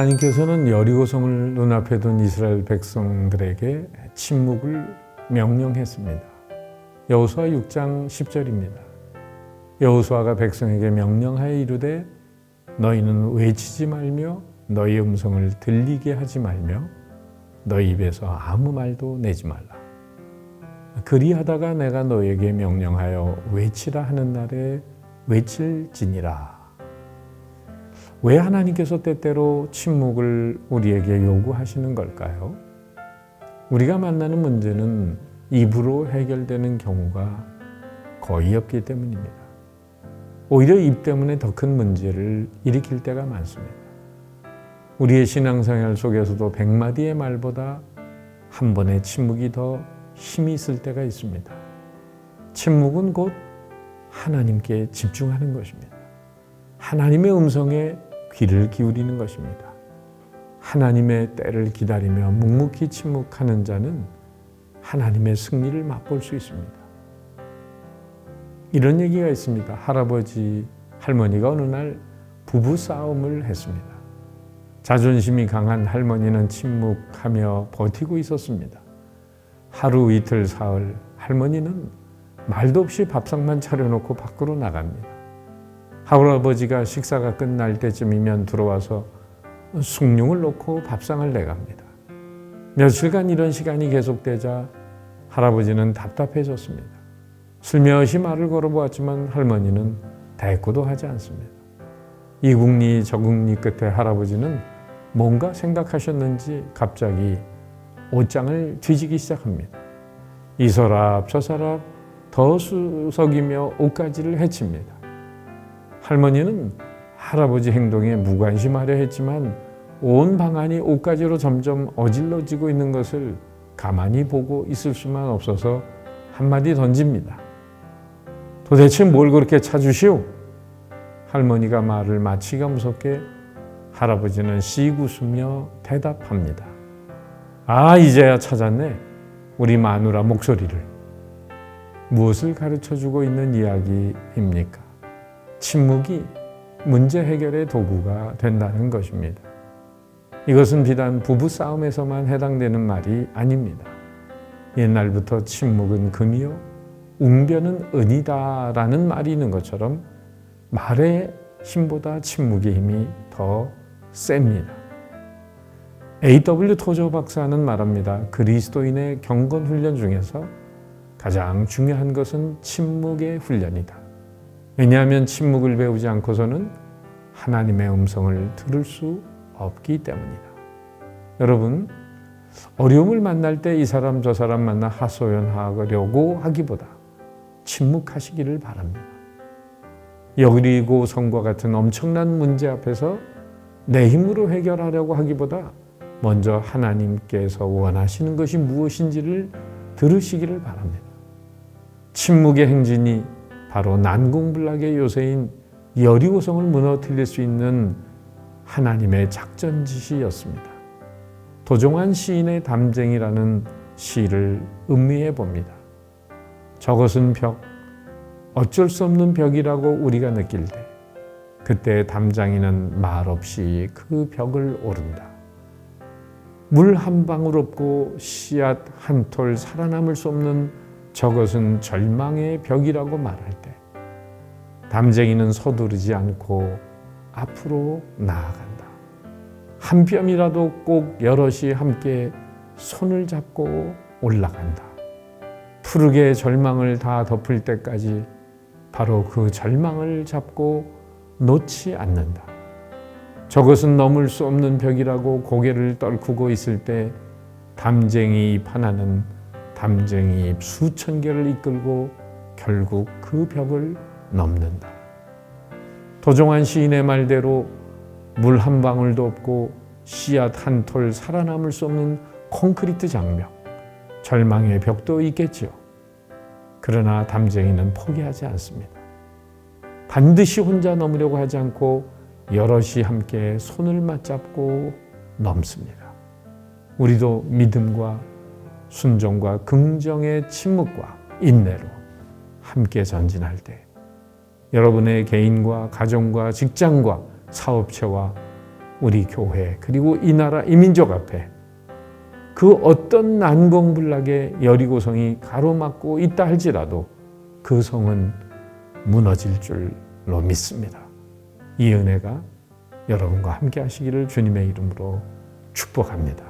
하나님께서는 여리고성을 눈앞에 둔 이스라엘 백성들에게 침묵을 명령했습니다. 여호수아 6장 10절입니다. 여호수아가 백성에게 명령하여 이르되 너희는 외치지 말며 너희 음성을 들리게 하지 말며 너희 입에서 아무 말도 내지 말라. 그리하다가 내가 너에게 명령하여 외치라 하는 날에 외칠지니라. 왜 하나님께서 때때로 침묵을 우리에게 요구하시는 걸까요? 우리가 만나는 문제는 입으로 해결되는 경우가 거의 없기 때문입니다. 오히려 입 때문에 더 큰 문제를 일으킬 때가 많습니다. 우리의 신앙생활 속에서도 백마디의 말보다 한 번의 침묵이 더 힘이 있을 때가 있습니다. 침묵은 곧 하나님께 집중하는 것입니다. 하나님의 음성에 귀를 기울이는 것입니다. 하나님의 때를 기다리며 묵묵히 침묵하는 자는 하나님의 승리를 맛볼 수 있습니다. 이런 얘기가 있습니다. 할아버지, 할머니가 어느 날 부부 싸움을 했습니다. 자존심이 강한 할머니는 침묵하며 버티고 있었습니다. 하루 이틀 사흘 할머니는 말도 없이 밥상만 차려놓고 밖으로 나갑니다. 할아버지가 식사가 끝날 때쯤이면 들어와서 숭늉을 놓고 밥상을 내갑니다. 며칠간 이런 시간이 계속되자 할아버지는 답답해졌습니다. 슬며시 말을 걸어보았지만 할머니는 대꾸도 하지 않습니다. 이국리 저국리 끝에 할아버지는 뭔가 생각하셨는지 갑자기 옷장을 뒤지기 시작합니다. 이 서랍 저 서랍 더 수석이며 옷가지를 해칩니다. 할머니는 할아버지 행동에 무관심하려 했지만 온 방안이 옷가지로 점점 어질러지고 있는 것을 가만히 보고 있을 수만 없어서 한마디 던집니다. 도대체 뭘 그렇게 찾으시오? 할머니가 말을 마치기가 무섭게 할아버지는 씩 웃으며 대답합니다. 아, 이제야 찾았네. 우리 마누라 목소리를. 무엇을 가르쳐 주고 있는 이야기입니까? 침묵이 문제 해결의 도구가 된다는 것입니다. 이것은 비단 부부 싸움에서만 해당되는 말이 아닙니다. 옛날부터 침묵은 금이요, 웅변은 은이다 라는 말이 있는 것처럼 말의 힘보다 침묵의 힘이 더 셉니다. A.W. 토저 박사는 말합니다. 그리스도인의 경건 훈련 중에서 가장 중요한 것은 침묵의 훈련이다. 왜냐하면 침묵을 배우지 않고서는 하나님의 음성을 들을 수 없기 때문이다. 여러분, 어려움을 만날 때 이 사람 저 사람 만나 하소연하려고 하기보다 침묵하시기를 바랍니다. 여리고 성과 같은 엄청난 문제 앞에서 내 힘으로 해결하려고 하기보다 먼저 하나님께서 원하시는 것이 무엇인지를 들으시기를 바랍니다. 침묵의 행진이 바로 난공불락의 요새인 여리고성을 무너뜨릴 수 있는 하나님의 작전 지시였습니다. 도종환 시인의 담쟁이라는 시를 음미해 봅니다. 저것은 벽, 어쩔 수 없는 벽이라고 우리가 느낄 때, 그때 담장이는 말없이 그 벽을 오른다. 물 한 방울 없고 씨앗 한 톨 살아남을 수 없는 저것은 절망의 벽이라고 말할 때, 담쟁이는 서두르지 않고 앞으로 나아간다. 한 뼘이라도 꼭 여럿이 함께 손을 잡고 올라간다. 푸르게 절망을 다 덮을 때까지 바로 그 절망을 잡고 놓지 않는다. 저것은 넘을 수 없는 벽이라고 고개를 떨구고 있을 때 담쟁이 잎 하나는 담쟁이 잎 수천 개를 이끌고 결국 그 벽을 넘는다. 도종환 시인의 말대로 물 한 방울도 없고 씨앗 한 톨 살아남을 수 없는 콘크리트 장벽, 절망의 벽도 있겠지요. 그러나 담쟁이는 포기하지 않습니다. 반드시 혼자 넘으려고 하지 않고 여럿이 함께 손을 맞잡고 넘습니다. 우리도 믿음과 순종과 긍정의 침묵과 인내로 함께 전진할 때 여러분의 개인과 가정과 직장과 사업체와 우리 교회 그리고 이 나라 이 민족 앞에 그 어떤 난공불락의 여리고성이 가로막고 있다 할지라도 그 성은 무너질 줄로 믿습니다. 이 은혜가 여러분과 함께 하시기를 주님의 이름으로 축복합니다.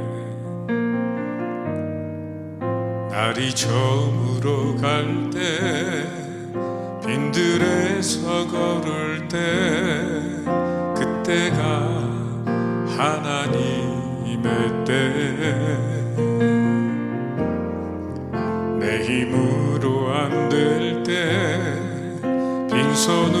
날이 저물어 갈 때 빈들에서 걸을 때 그때가 하나님의 때. 내 힘으로 안 될 때 빈손으로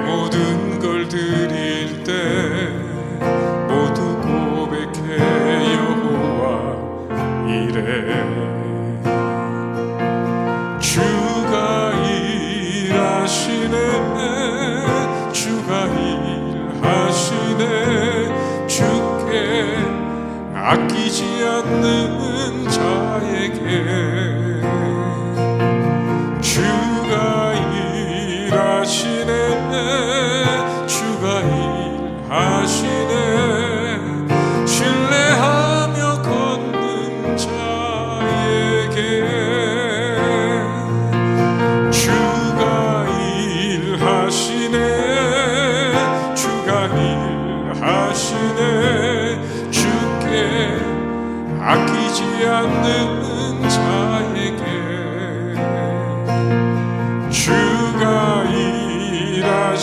모든 걸 드릴 때 모두 고백해 여호와 이래. 주가 일하시네. 주가 일하시네. 주께 아끼지 않는 자에게 않는 자에게 주가 일하시네 주가 일하시네